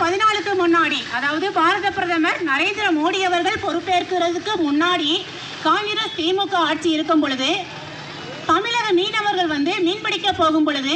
பதினாலுக்கு முன்னாடி அதாவது பாரத பிரதமர் நரேந்திர மோடி அவர்கள் பொறுப்பேற்கிறதுக்கு முன்னாடி காங்கிரஸ் திமுக ஆட்சி இருக்கும் பொழுது தமிழக மீனவர்கள் வந்து மீன்பிடிக்க போகும் பொழுது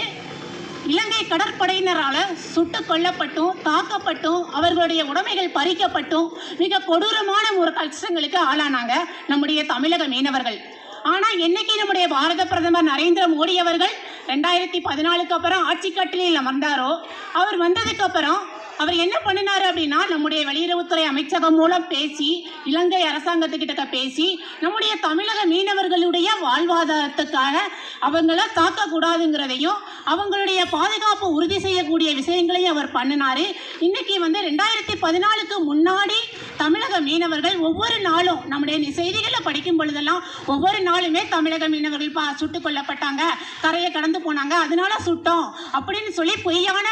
இலங்கை கடற்படையினரால் சுட்டு கொல்லப்பட்டும் தாக்கப்பட்டும் அவர்களுடைய உடைமைகள் பறிக்கப்பட்டும் மிக கொடூரமான ஒரு கஷ்டங்களுக்கு ஆளானாங்க நம்முடைய தமிழக மீனவர்கள். ஆனால் என்னைக்கு நம்முடைய பாரத பிரதமர் நரேந்திர மோடி அவர்கள் ரெண்டாயிரத்தி பதினாலுக்கு அப்புறம் ஆட்சி கட்டளையில் அமர்ந்தாரோ அவர் வந்ததுக்கு அப்புறம் அவர் என்ன பண்ணினாரு அப்படின்னா நம்முடைய வெளியுறவுத்துறை அமைச்சகம் மூலம் பேசி இலங்கை அரசாங்கத்துக்கிட்ட பேசி நம்முடைய தமிழக மீனவர்களுடைய வாழ்வாதாரத்துக்காக அவங்கள தாக்கக்கூடாதுங்கிறதையும் அவங்களுடைய பாதுகாப்பு உறுதி செய்யக்கூடிய விஷயங்களையும் அவர் பண்ணினாரு. இன்னைக்கு வந்து ரெண்டாயிரத்தி பதினாலுக்கு முன்னாடி தமிழக மீனவர்கள் ஒவ்வொரு நாளும் நம்முடைய செய்திகளை படிக்கும் பொழுதெல்லாம் ஒவ்வொரு நாளுமே தமிழக மீனவர்கள் பா சுட்டுக் கொல்லப்பட்டாங்க. கரையை கடந்து போனாங்க. அதனால சுட்டோம் அப்படின்னு சொல்லி பொய்யான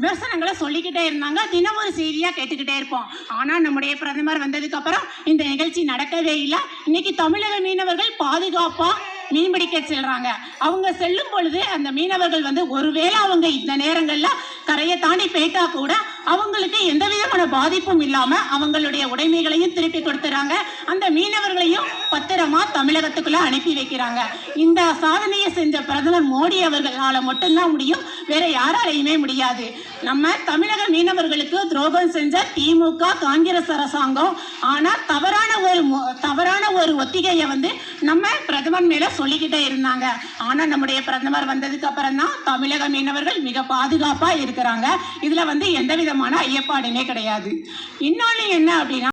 விமர்சனங்களை சொல்லிக்கிட்டே இருந்தாங்க. தினம் ஒரு செய்தியாக கேட்டுக்கிட்டே இருப்போம். ஆனால் நம்முடைய பிரதமர் வந்ததுக்கப்புறம் இந்த நிகழ்ச்சி நடக்கவே இல்லை. இன்னைக்கு தமிழக மீனவர்கள் பாதுகாப்பாக மீன்பிடிக்க செல்றாங்க. அவங்க செல்லும் பொழுது அந்த மீனவர்கள் வந்து ஒருவேளை அவங்க இந்த நேரங்களில் கரையை தாண்டி போயிட்டா கூட அவங்களுக்கு எந்த விதமான பாதிப்பும் இல்லாம அவங்களுடைய உடைமைகளையும் திருப்பி கொடுத்துறாங்க. அந்த மீனவர்களையும் பத்திரமா தமிழகத்துக்குள்ள அனுப்பி வைக்கிறாங்க. இந்த சாதனையை செஞ்ச பிரதமர் மோடி அவர்களால மட்டும்தான் முடியும். வேற யாராலையுமே முடியாது. நம்ம தமிழக மீனவர்களுக்கு துரோகம் செஞ்ச திமுக காங்கிரஸ் அரசாங்கம். ஆனா தவறான ஒரு தவறான ஒரு ஒத்திகையை வந்து நம்ம பிரதமர் மேல சொல்லிக்கிட்டே இருந்தாங்க. ஆனா நம்முடைய பிரதமர் வந்ததுக்கு அப்புறம் தான் தமிழக மீனவர்கள் மிக பாதுகாப்பா இருக்கிறாங்க. இதுல வந்து எந்த விதமான ஐயப்பாடுமே கிடையாது. இன்னொன்று என்ன அப்படின்னா